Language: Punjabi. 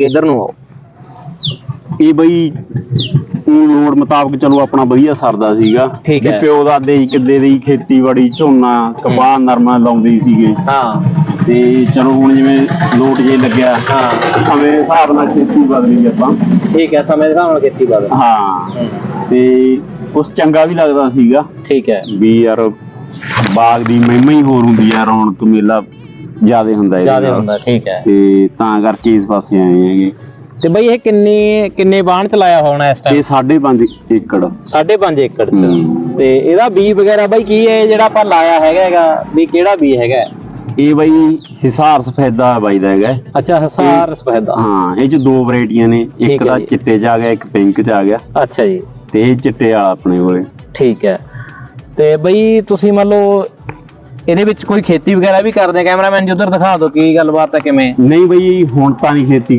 ਇਧਰ ਨੂੰ ਆਓ। ਇਹ ਬਈ ਊਂ ਲੋੜ ਮੁਤਾਬਕ ਚਲੋ ਆਪਣਾ ਵਧੀਆ ਸਰਦਾ ਸੀਗਾ। ਠੀਕ ਵੀ ਹੈ। ਪਿਓ ਦਾਦੇ ਕਿੱਦੇ ਦੀ ਖੇਤੀਬਾੜੀ ਝੋਨਾ ਕਪਾਹ ਨਰਮਾ ਲਾਉਂਦੇ ਸੀਗੇ। ਹਾਂ। ਤੇ ਚਲੋ ਹੁਣ ਜਿਵੇਂ ਲੋਟ ਜੇ ਲੱਗਿਆ ਹਾਂ। ਸਮੇਂ ਦੇ ਹਿਸਾਬ ਨਾਲ ਖੇਤੀ ਬਦਲੀ ਆਪਾਂ। ਠੀਕ ਹੈ ਸਮੇਂ ਦੇ ਹਿਸਾਬ ਨਾਲ ਖੇਤੀ ਬਦਲ ਹਾਂ। ਤੇ ਉਸ ਚੰਗਾ ਵੀ ਲੱਗਦਾ ਸੀਗਾ। ਠੀਕ ਹੈ। ਵੀ ਯਾਰ ਬਾਗ ਦੀ ਮਹਿਮਾ ਹੀ ਹੋਰ ਹੁੰਦੀ ਆ ਰੌਣਕ ਮੇਲਾ ਜਿਆਦੇ ਹੁੰਦਾ ਇਹਦੇ ਜ਼ਿਆਦਾ ਨਾਲ। ਹੁੰਦਾ ਠੀਕ ਹੈ। ਤੇ ਤਾਂ ਕਰਕੇ ਇਸ ਪਾਸੇ ਆਏ ਹੈਗੇ। ਤੇ ਬਈ ਇਹ ਕਿੰਨੀ ਕਿੰਨੇ ਬਾਣ ਚ ਲਾਇਆ ਹੋਣਾ ਇਸ ਇਹ ਟਾਈਮ 5.5 ਏਕੜ। 5.5 ਏਕੜ ਚ। ਹੂੰ। ਤੇ ਇਹਦਾ ਬੀ ਵਗੈਰਾ ਬਈ ਕੀ ਹੈ? ਜਿਹੜਾ ਆਪਾਂ ਲਾਇਆ ਹੈਗਾ ਹੈਗਾ ਵੀ ਕਿਹੜਾ ਬੀ ਹੈਗਾ? ਇਹ ਬਈ ਹਿਸਾਰ ਸਫੈਦਾ ਬਾਈਦਾ ਹੈਗਾ। ਅੱਛਾ ਹਸਾਰ ਸਫੈਦਾ। ਹਾਂ ਇਹ ਚ ਦੋ ਵੈਰਾਈਟੀਆਂ ਨੇ। ਠੀਕ ਇੱਕ ਹੈ ਦਾ ਜੀ। ਚਿੱਟੇ ਚ ਆ ਗਿਆ ਇੱਕ ਪਿੰਕ ਚ ਆ ਗਿਆ। ਅੱਛਾ ਜੀ। ਤੇ ਇਹ ਚਿੱਟੇ ਵਾਲਾ ਆਪਣੇ ਕੋਲੇ। ਠੀਕ ਹੈ। ਤੇ ਬਈ ਤੁਸੀਂ ਮੰਨ ਲਓ ਇਹਦੇ ਵਿੱਚ ਕੋਈ ਖੇਤੀ ਵਗੈਰਾ ਵੀ ਕਰਦੇ ਕੈਮਰਾਮੈਨ ਜੀ, ਉਧਰ ਦਿਖਾ ਦਿਓ ਕੀ ਗੱਲਬਾਤ ਹੈ ਕਿਵੇਂ। ਨਹੀਂ ਬਈ, ਹੁਣ ਤਾਂ ਨਹੀਂ ਖੇਤੀ